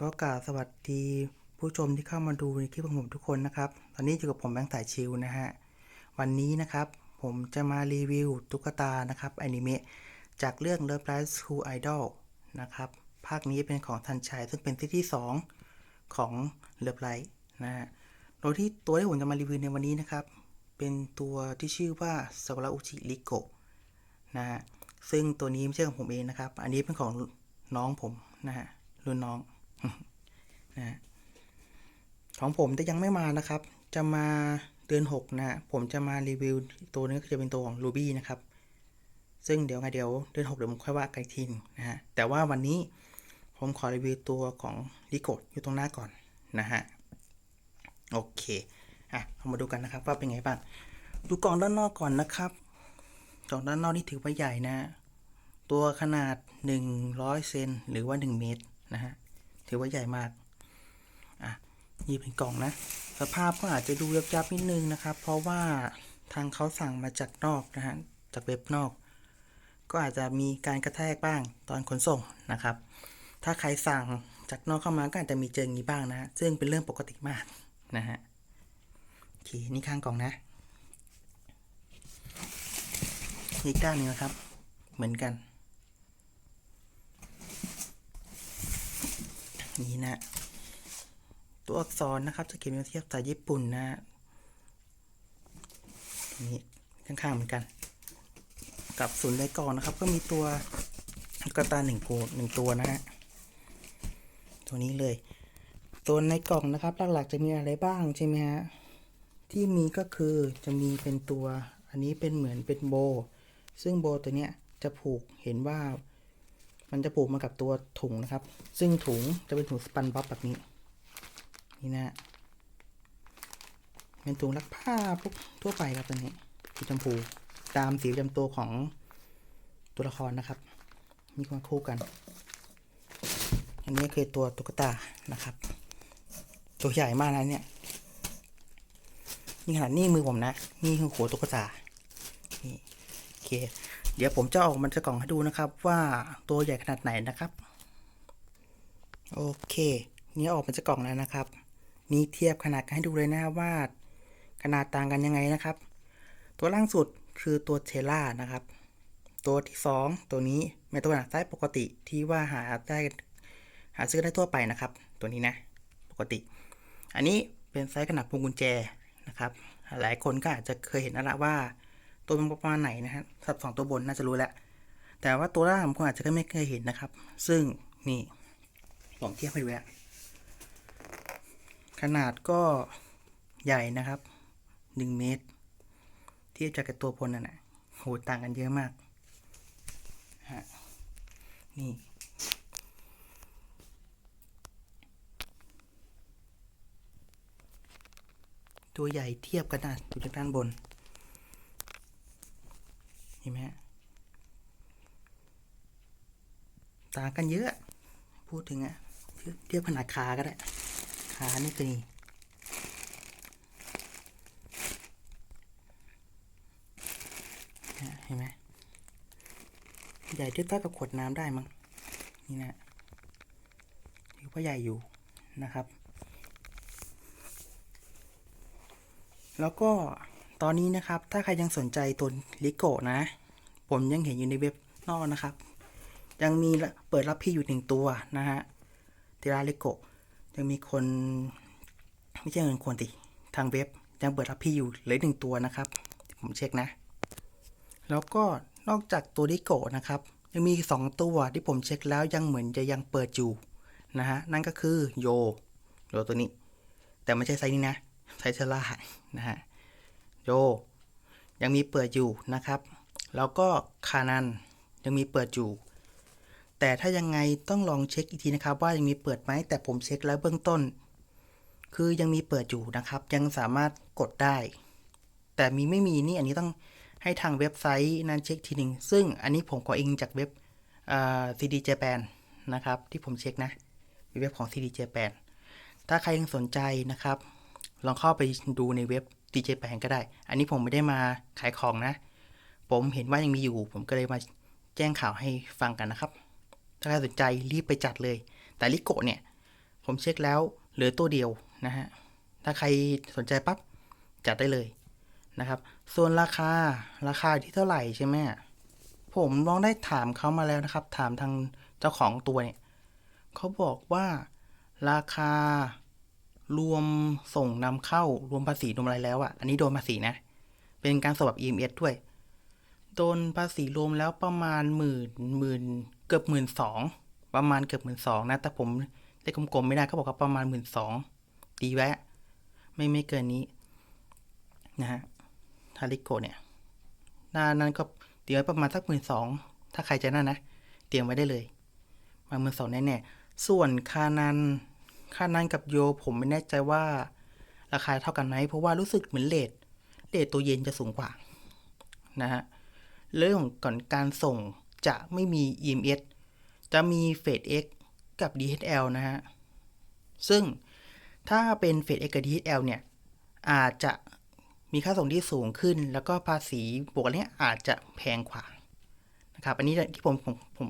ก็กราบสวัสดีผู้ชมที่เข้ามาดูในคลิปของผมทุกคนนะครับ ตอนนี้อยู่กับผมแบงค์สายชิวนะฮะ วันนี้นะครับผมจะมารีวิวตุ๊กตานะครับอนิเมะจากเรื่อง Love Live School Idol นะครับ ภาคนี้เป็นของทันชัย ซึ่งเป็นซีที่ 2 ของ Love Live นะฮะ โดยที่ตัวที่ผมจะมารีวิวในวันนี้นะครับ เป็นตัวที่ชื่อว่าซาวาอุชิริโกะนะฮะ ซึ่งตัวนี้ไม่ใช่ของผมเองนะครับ อันนี้เป็นของน้องผมนะฮะรุ่นน้อง นะของผมแต่ยังไม่มานะครับ จะมาเดือนหกนะผมจะมารีวิวตัวนี้ก็จะเป็นตัวของ Ruby นะครับ ซึ่งเดี๋ยวไงเดี๋ยวเดือนหกเดี๋ยวผมค่อยว่ากันทีหนึงนะฮะ แต่ว่าวันนี้ผมขอรีวิวตัวของลิโกอยู่ตรงหน้าก่อนนะฮะ โอเค อะเรามาดูกันนะครับว่าเป็นไงบ้าง ดูกล่องด้านนอกก่อนนะครับ กล่องด้านนอกนี่ถือว่าใหญ่นะ ตัวขนาด 100 เซนหรือว่า 1 เมตรนะฮะ ถือว่าใหญ่มาก อะนี่เป็นกล่องนะ สภาพก็อาจจะดูยับๆนิดนึงนะครับ เพราะว่าทางเขาสั่งมาจากนอกนะฮะ จากเว็บนอก ก็อาจจะมีการกระแทกบ้างตอนขนส่งนะครับ ถ้าใครสั่งจากนอกเข้ามาก็อาจจะมีเจออย่างนี้บ้างนะ ซึ่งเป็นเรื่องปกติมากนะฮะโอเคนี่ข้างกล่องนะ อีกด้านหนึ่งนะครับ เหมือนกัน นี่นะ ตัวอักษรนะครับจะเขียนเป็นเทียบภาษาญี่ปุ่นนะฮะนี่ข้างๆเหมือนกัน กับศูนย์ในกล่องนะครับ ก็มีตัวตุ๊กตาหนึ่งตัวหนึ่งตัวนะฮะตัวนี้เลย ตัวในกล่องนะครับ หลักๆจะมีอะไรบ้างใช่ไหมฮะที่มีก็คือจะมีเป็นตัว อันนี้เป็นเหมือนเป็นโบ ซึ่งโบตัวเนี้ยจะผูกเห็นว่า มันจะผูกมากับตัวถุงนะครับ ซึ่งถุงจะเป็นถุงสปันบ๊อบแบบนี้ นี่นะเป็นถุงรักผ้าพวกทั่วไปครับตัวนี้สีชมพูตามสีประจำตัวของตัวละครนะครับมีความคู่กัน อันนี้คือตัวตุ๊กตานะครับ ตัวใหญ่มากนะเนี่ยนี่ขนาดนี่มือผมนะ นี่คือหัวตุ๊กตา นี่โอเค เดี๋ยวผมจะออกมันจะกล่องให้ดูนะครับ ว่าตัวใหญ่ขนาดไหนนะครับ โอเคนี่ออกมันจะกล่องแล้วนะครับ นี่เทียบขนาดกันให้ดูเลยนะว่า ขนาดต่างกันยังไงนะครับ ตัวล่างสุดคือตัวเทล่านะครับ ตัวที่สองตัวนี้เป็นตัวขนาดไซส์ปกติที่ว่าหาได้หาซื้อได้ทั่วไปนะครับ ตัวนี้นะปกติ อันนี้เป็นไซส์ขนาดพวงกุญแจนะครับ หลายคนก็อาจจะเคยเห็นแล้วละว่า ตัวมันประมาณไหนนะฮะสับสองตัวบนน่าจะรู้แล้ว แต่ว่าตัวล่างบางคนอาจจะก็ไม่เคยเห็นนะครับ ซึ่งนี่ลองเทียบให้ดูแล้วขนาดก็ใหญ่นะครับหนึ่งเมตร เทียบจากกับตัวบนนั่นนะโหต่างกันเยอะมากฮะนี่ตัวใหญ่เทียบกันนะอยู่จากด้านบน เห็นไหมฮะต่างกันเยอะ พูดถึงอะเทียบขนาดขาก็ได้ขานี่คือนี่เห็นไหมใหญ่เทียบเท่ากับขวดน้ำได้มั้งนี่นะถือว่าใหญ่อยู่นะครับ แล้วก็ ตอนนี้นะครับ ถ้าใครยังสนใจตัวลิโกะนะ ผมยังเห็นอยู่ในเว็บนอกนะครับ ยังมีเปิดรับพี่อยู่หนึ่งตัวนะฮะเทราลิโกะยังมีคนไม่ใช่เงินคนติทางเว็บยังเปิดรับพี่อยู่เหลือหนึ่งตัวนะครับ ผมเช็คนะ แล้วก็นอกจากตัวลิโกะนะครับ ยังมีสองตัวที่ผมเช็คแล้วยังเหมือนจะยังเปิดอยู่นะฮะนั่นก็คือโยโยตัวนี้ แต่ไม่ใช่ไซส์นี้นะไซส์เทล่านะฮะ โย ยังมีเปิดอยู่นะครับ แล้วก็คานันยังมีเปิดอยู่ แต่ถ้ายังไงต้องลองเช็คอีกทีนะครับ ว่ายังมีเปิดไหมแต่ผมเช็คแล้วเบื้องต้น คือยังมีเปิดอยู่นะครับ ยังสามารถกดได้ แต่มีไม่มีนี่อันนี้ต้องให้ทางเว็บไซต์นั้นเช็คทีหนึ่งซึ่งอันนี้ผมขออิงจากเว็บซีดีเจแปนนะครับ ที่ผมเช็คนะเว็บของ CD Japan ถ้าใครยังสนใจนะครับ ลองเข้าไปดูในเว็บ DJ แปนก็ได้ อันนี้ผมไม่ได้มาขายของนะ ผมเห็นว่ายังมีอยู่ ผมก็เลยมาแจ้งข่าวให้ฟังกันนะครับ ถ้าใครสนใจรีบไปจัดเลย แต่ลิโกะเนี่ย ผมเช็คแล้วเหลือตัวเดียวนะฮะ ถ้าใครสนใจปั๊บจัดได้เลยนะครับ ส่วนราคาราคาที่เท่าไหร่ใช่ไหมผมลองได้ถามเขามาแล้วนะครับ ถามทางเจ้าของตัวเนี่ยเขาบอกว่าราคา รวมส่งนำเข้ารวมภาษีรวมอะไรแล้วอะ่ะ อันนี้โดนภาษีนะ เป็นการสอบแบบ EMS ด้วย โดนภาษีรวมแล้วประมาณหมื่นหมื่นเกือบหมื่นสองประมาณเกือบหมื่นสองนะ แต่ผมเลขกลมๆไม่ได้เขาบอกว่าประมาณหมื่นสองตีแวะ ไม่ไม่เกินนี้ นะฮะทาริโกเนี่ยหน้านั้นก็เตรียมไว้ประมาณสักหมื่นสองถ้าใครจะนั่นนะ เตรียมไว้ได้เลย มาหมื่นสองแน่ๆส่วนคานัน ค่านั้นกับโยผมไม่แน่ใจว่า ราคาเท่ากันไหมเพราะว่ารู้สึกเหมือนเลทเลทตัวเย็นจะสูงกว่านะฮะเรื่องของก่อนการส่งจะไม่มี EMS จะมีเฟด X กับ DHL นะฮะ ซึ่งถ้าเป็นเฟด X กับ DHL เนี่ย อาจจะมีค่าส่งที่สูงขึ้น แล้วก็ภาษีบวกนเนี้ยอาจจะแพงกว่านะครับ อันนี้ที่ผมผมผม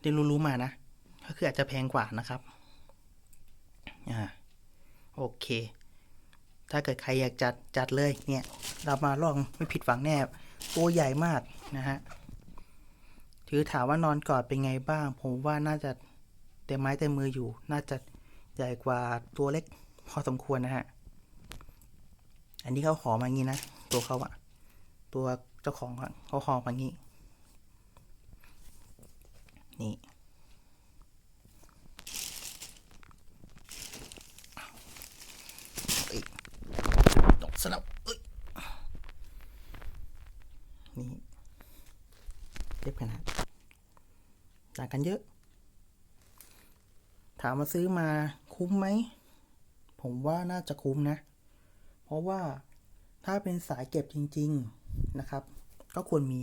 เรียนรู้มานะ ก็คืออาจจะแพงกว่านะครับ อ่าโอเค ถ้าเกิดใครอยากจัดจัดเลยเนี่ยเรามาลองไม่ผิดหวังแน่ตัวใหญ่มากนะฮะถือถามว่านอนกอดเป็นไงบ้าง ผมว่าน่าจะเต็มไม้เต็มมืออยู่ น่าจะใหญ่กว่าตัวเล็กพอสมควรนะฮะ อันนี้เขาขอมางี้นะ ตัวเขาอะตัวเจ้าของเขาขอมางี้ นี่เอ้ยตกสลับเอ้ย นี่เทียบขนาด ต่างกันเยอะ ถามมาซื้อมาคุ้มไหม ผมว่าน่าจะคุ้มนะ เพราะว่าถ้าเป็นสายเก็บจริง ๆนะครับ ก็ควรมี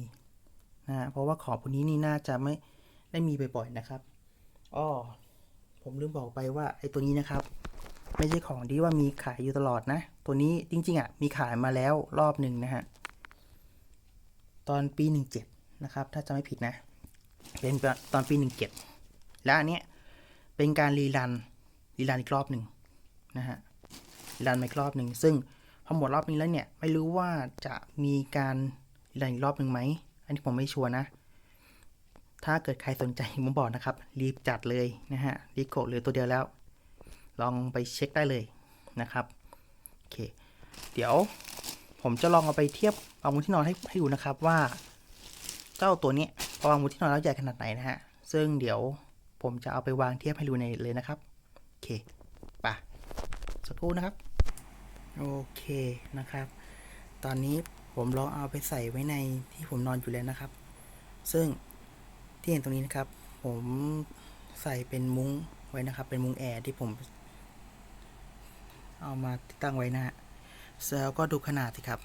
นะเพราะว่าของพวกนี้นี่น่าจะไม่ได้มีบ่อยๆนะครับอ้อผมลืมบอกไปว่าไอ้ตัวนี้นะครับ ไม่ใช่ของที่ว่ามีขายอยู่ตลอดนะ ตัวนี้จริงๆอะมีขายมาแล้วรอบหนึ่งนะฮะ ตอนปี 17 นะครับ ถ้าจะไม่ผิดนะ เป็นตอนปี17และอันเนี้ยเป็นการรีรันรีรันอีกรอบหนึ่งนะฮะรีรันมาอีกรอบหนึ่งซึ่งพอหมดรอบนี้แล้วเนี่ยไม่รู้ว่าจะมีการรีรันอีกรอบหนึ่งไหมอันนี้ผมไม่ชัวร์นะ ถ้าเกิดใครสนใจผมบอกนะครับ รีบจัดเลยนะฮะรีโกเหลือตัวเดียวแล้ว ลองไปเช็คได้เลยนะครับโอเคเดี๋ยวผมจะลองเอาไปเทียบเอามุ้ที่นอนให้ให้ดูนะครับว่า เจ้าตัวนี้ พอวางบนที่นอนแล้วใหญ่ขนาดไหนนะฮะ ซึ่งเดี๋ยวผมจะเอาไปวางเทียบให้ดูในเลยนะครับ โอเคไปะสักครู่นะครับ โอเคนะครับ ตอนนี้ผมลองเอาไปใส่ไว้ในที่ผมนอนอยู่แล้วนะครับ ซึ่งที่เห็นตรงนี้นะครับ ผมใส่เป็นมุ้งไว้นะครับ เป็นมุ้งแอร์ที่ผม เอามาติดตั้งไว้นะฮะแล้วก็ดูขนาดสิครับ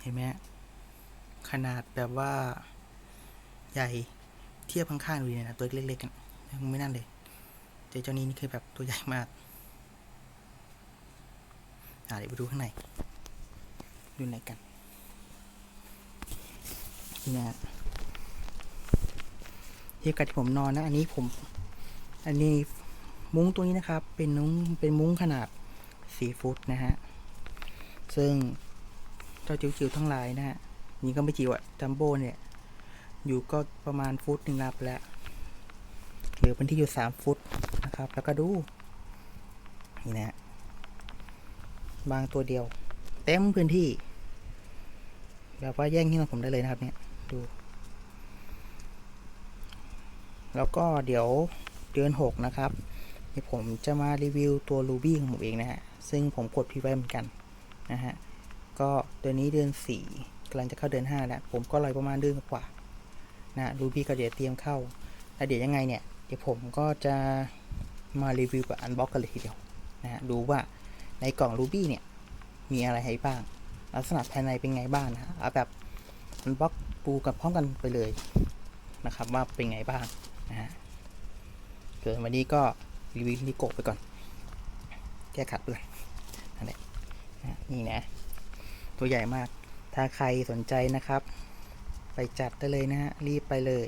เห็นไหมขนาดแบบว่า ใหญ่เทียบข้างๆดูเนี่ยนะตัวเล็กๆกันยังไม่นั่นเลยแต่เจ้านี้นี่คือแบบตัวใหญ่มากอ่าเดี๋ยวไปดูข้างในอยู่ไหนกันนี่นะฮะเทียบกับที่ผมนอนนะ อันนี้ผม อันนี้มุ้งตัวนี้นะครับ เป็นมุ้งเป็นมุ้งขนาดสี่ฟุตนะฮะ ซึ่งเจ้าจิ๋วๆทั้งหลายนะฮะนี่ก็ไม่จิ๋วอะจัมโบ้เนี่ย อยู่ก็ประมาณฟุตหนึ่งนับแล้วเหลือพื้นที่อยู่สามฟุตนะครับ แล้วก็ดู นี่นะฮะบางตัวเดียว เต็มพื้นที่ แบบว่าแย่งที่นอนผมได้เลยนะครับ เนี่ยดู แล้วก็เดี๋ยวเดือนหกนะครับเดี๋ยวผมจะมารีวิวตัว Ruby ของผมเองนะฮะ ซึ่งผมกดพีไว้เหมือนกันนะฮะ ก็เดือนนี้เดือนสี่กำลังจะเข้าเดือนห้าแล้ว ผมก็รอยประมาณเดือนกว่า นะ Ruby ก็เดี๋ยวเตรียมเข้าแล้วเดี๋ยวยังไงเนี่ย เดี๋ยวผมก็จะมารีวิวกับอันบ็อกกันเลยทีเดียวนะฮะดูว่าในกล่อง Ruby เนี่ย มีอะไรให้บ้าง ลักษณะภายในเป็นไงบ้างนะฮะเอาแบบอันบ็อกปูกับพร้อมกันไปเลยนะครับว่าเป็นไงบ้างนะฮะเกิดวันนี้ก็รีวิวนิโกะไปก่อน แก้ขัดด้วยนั่นแหละนะนี่นะ ตัวใหญ่มาก ถ้าใครสนใจนะครับ ไปจัดได้เลยนะฮะ รีบไปเลย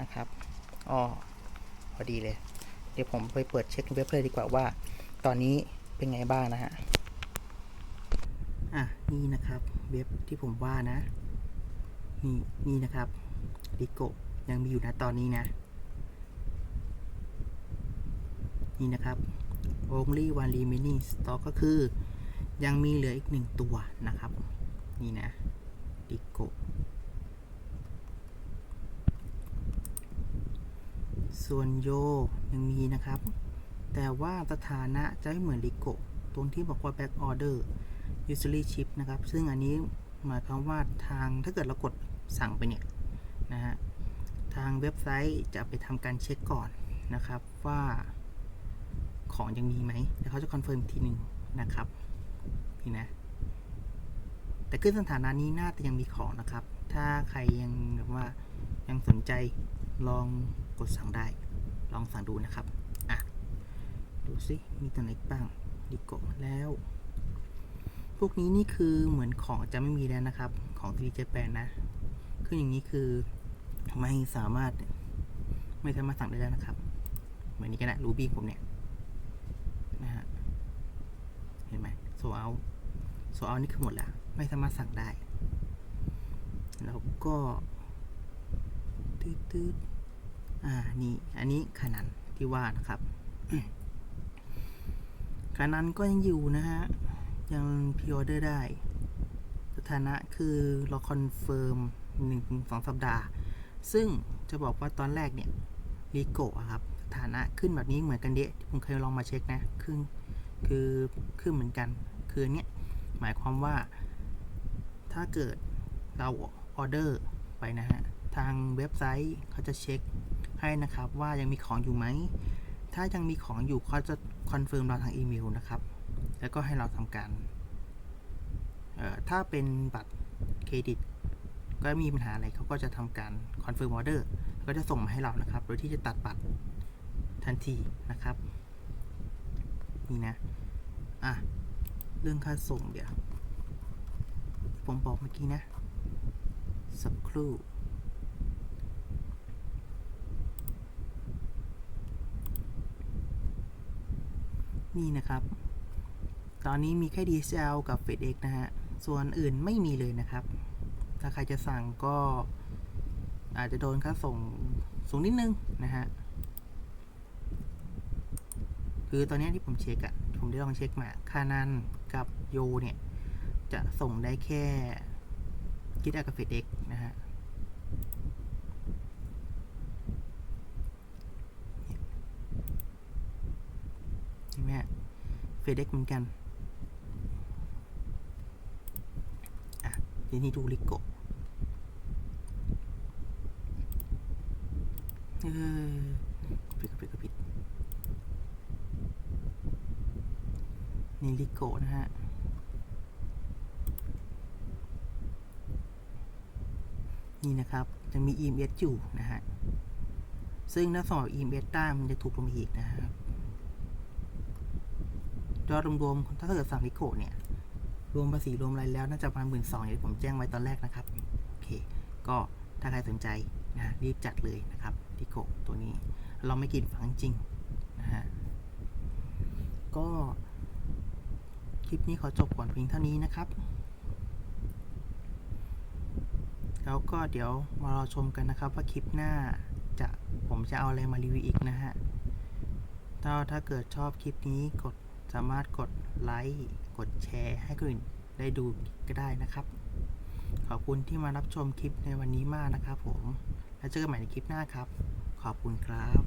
นะครับอ๋อพอดีเลย เดี๋ยวผมไปเปิดเช็คเว็บเลยดีกว่าว่า ตอนนี้เป็นไงบ้างนะฮะ อะ นี่นะครับ เว็บที่ผมว่านะ นี่นี่นะครับดิโกยังมีอยู่นะตอนนี้นะ นี่นะครับ only one remaining stock ก็คือ ยังมีเหลืออีกหนึ่งตัวนะครับ นี่นะดิโก ส่วนโยยังมีนะครับ แต่ว่าสถานะจะไม่เหมือนดิโกตรงที่บอกว่า back order usually ship นะครับ ซึ่งอันนี้หมายความว่าทางถ้าเกิดเรากดสั่งไปเนี่ยนะฮะทางเว็บไซต์จะไปทำการเช็คก่อนนะครับว่าของยังมีไหมแล้วเขาจะคอนเฟิร์มทีหนึ่งนะครับนี่นะ แต่ขึ้นสถานะนี้น่าจะยังมีของนะครับ ถ้าใครยังแบบว่ายังสนใจลอง กดสั่งได้ ลองสั่งดูนะครับอะดูสิมีตัวไหนบ้างดีกดแล้ว พวกนี้นี่คือเหมือนของจะไม่มีแล้วนะครับ ของทีเจแปนนะคืออย่างนี้คือไม่สามารถไม่สามารถสั่งได้แล้วนะครับเหมือนนี้กันนะรูบี้ผมเนี่ยนะฮะเห็นไหมโซเอาโซเอานี่คือหมดแล้ว ไม่สามารถสั่งได้ แล้วก็ตืดตืด อ่านี่อันนี้ขนานที่ว่านะครับขนานก็ยังอยู่นะฮะ ยังพิออเดอร์ได้ สถานะคือเราคอนเฟิร์มหนึ่งสองสัปดาห์ ซึ่งจะบอกว่าตอนแรกเนี่ยลีโกะครับสถานะขึ้นแบบนี้เหมือนกันเดะที่ผมเคยลองมาเช็คนะขึ้นคือขึ้นเหมือนกัน คือเนี้ยหมายความว่า ถ้าเกิดเราออเดอร์ไปนะฮะ ทางเว็บไซต์เขาจะเช็ค ให้นะครับว่ายังมีของอยู่ไหม ถ้ายังมีของอยู่เขาจะคอนเฟิร์มเราทางอีเมลนะครับ แล้วก็ให้เราทำการ ถ้าเป็นบัตรเครดิต ก็มีปัญหาอะไรเขาก็จะทำการคอนเฟิร์มออเดอร์ก็จะส่งมาให้เรานะครับ โดยที่จะตัดบัตรทันทีนะครับ นี่นะ อะ เรื่องค่าส่งเดี๋ยว ผมบอกเมื่อกี้นะ สักครู่ นี่นะครับ ตอนนี้มีแค่ DHL กับ FedEx นะฮะ ส่วนอื่นไม่มีเลยนะครับ ถ้าใครจะสั่งก็อาจจะโดนค่าส่งสูงนิดนึงนะฮะ คือตอนนี้ที่ผมเช็คอะผมได้ลองเช็คมาคานันกับโยเนี่ย จะส่งได้แค่คิดอากับเฟดเอ็กนะฮะ เห็นไหมฮะ เฟดเอ็กเหมือนกันอะทีนี้ดูลิโกเออผิดก็ผิดก็ผิดนี่ลิโกนะฮะนี่นะครับจะมี EMS อยู่นะฮะ ซึ่งถ้าสำหรับ EMS ได้มันจะถูกลงอีกนะครับ ยอดรวมๆถ้าเกิดสั่งลิโกเนี่ย รวมภาษีรวมอะไรแล้วน่าจะประมาณหมื่นสองอย่างที่ผมแจ้งไว้ตอนแรกนะครับ โอเค ก็ถ้าใครสนใจนะรีบจัดเลยนะครับลิโกตัวนี้ เราไม่กินฝังจริงนะฮะ ก็คลิปนี้ขอจบก่อนเพียงเท่านี้นะครับ แล้วก็เดี๋ยวมารอชมกันนะครับว่าคลิปหน้าจะผมจะเอาอะไรมารีวิวอีกนะฮะ ถ้าถ้าเกิดชอบคลิปนี้กด สามารถกดไลค์กดแชร์ ให้คนอื่นได้ดูก็ได้นะครับ ขอบคุณที่มารับชมคลิปในวันนี้มากนะครับผม แล้วเจอกันใหม่ในคลิปหน้าครับ ขอบคุณครับ